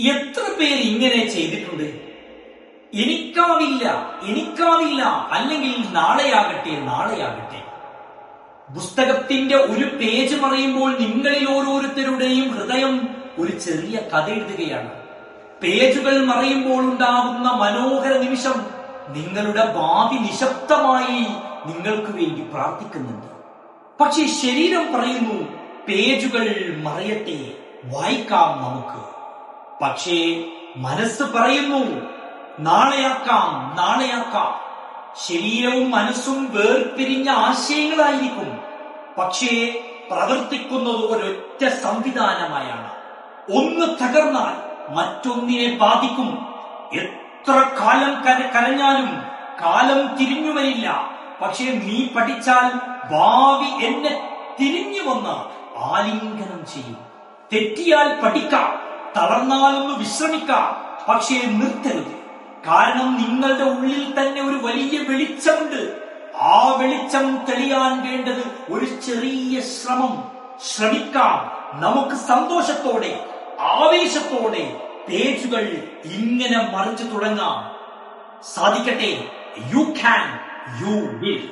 എത്ര പേര് ഇങ്ങനെ ചെയ്തിട്ടുണ്ട്? എനിക്കാവില്ല എനിക്കാവില്ല. അല്ലെങ്കിൽ നാളെയാകട്ടെ നാളെയാകട്ടെ. പുസ്തകത്തിന്റെ ഒരു പേജ് പറയുമ്പോൾ നിങ്ങളിൽ ഓരോരുത്തരുടെയും ഹൃദയം ഒരു ചെറിയ കഥ എഴുതുകയാണ്. പേജുകൾ മറയുമ്പോൾ ഉണ്ടാകുന്ന മനോഹര നിമിഷം നിങ്ങളുടെ ഭാവി നിശബ്ദമായി നിങ്ങൾക്ക് വേണ്ടി പ്രാർത്ഥിക്കുന്നുണ്ട്. പക്ഷേ ശരീരം പറയുന്നു പേജുകൾ മറയട്ടെ വായിക്കാം നമുക്ക്. പക്ഷേ മനസ്സ് പറയുന്നു നാളെയാക്കാം നാളെയാക്കാം ശരീരവും മനസ്സും വേർപിരിഞ്ഞ ആശയങ്ങളായിരിക്കും. പക്ഷേ പ്രവർത്തിക്കുന്നത് ഒരൊറ്റ സംവിധാനമായാണ്. ഒന്ന് തകർന്നാൽ മറ്റൊന്നിനെ ബാധിക്കും. എത്ര കാലം കര- കരഞ്ഞാലും കാലം തിരിഞ്ഞു വരില്ല. പക്ഷേ നീ പഠിച്ചാൽ ഭാവി എന്നെ തിരിഞ്ഞു വന്ന് ആലിംഗനം ചെയ്യും. തെറ്റിയാൽ പഠിക്കാം. തളർന്നാലൊന്ന് വിശ്രമിക്കാം. പക്ഷേ നിർത്തരുത്. കാരണം നിങ്ങളുടെ ഉള്ളിൽ തന്നെ ഒരു വലിയ വെളിച്ചമുണ്ട്. ആ വെളിച്ചം തെളിയാൻ വേണ്ടത് ഒരു ചെറിയ ശ്രമം. ശ്രമിക്കാം. നമുക്ക് സന്തോഷത്തോടെ ആവേശത്തോടെ പേജുകൾ ഇങ്ങനെ മറിച്ചു തുടങ്ങാം. സാധിക്കട്ടെ? You can you will